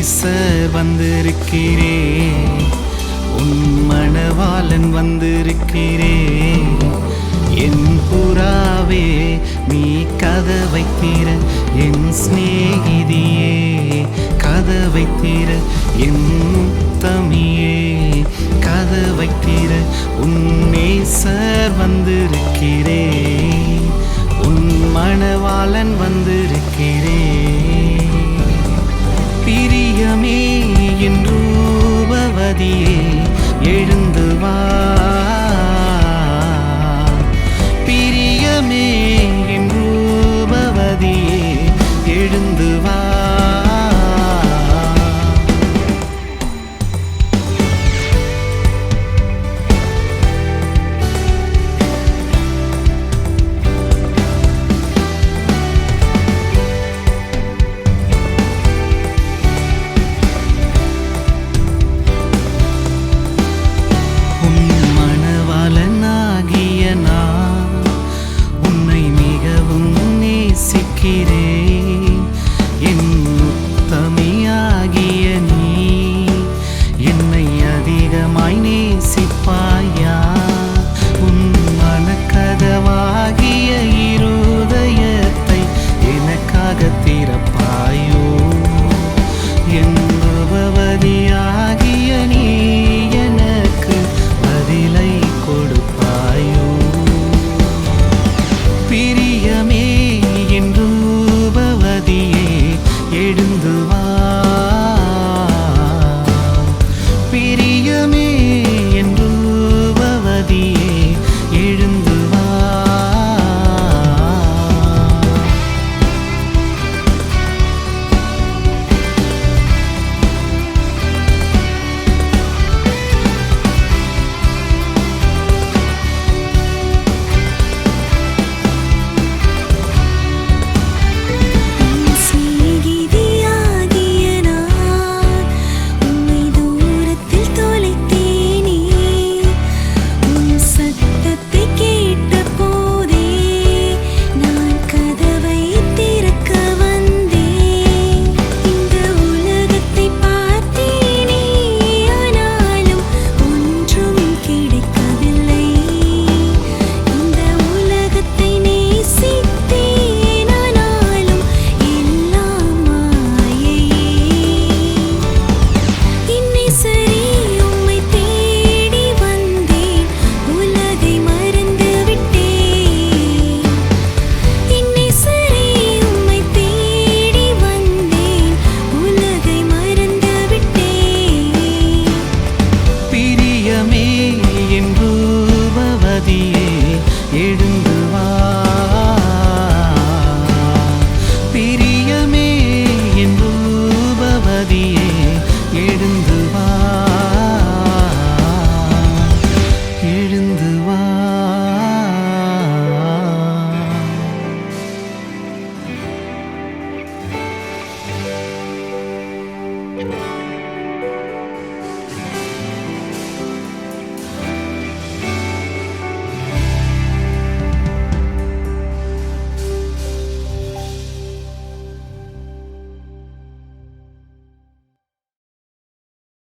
பேச வந்திருக்கிறே. உன் மணவாளன் வந்திருக்கிறே. என் புறாவே நீ கதவை தீர என் சிநேகிதியே கதவை தீர என் தமியே கதவை தீர உன்னே சார் வந்திருக்கிறே. உன் மணவாளன் வந்திருக்கிறேன் பிரியமே என் ரூபவதியே.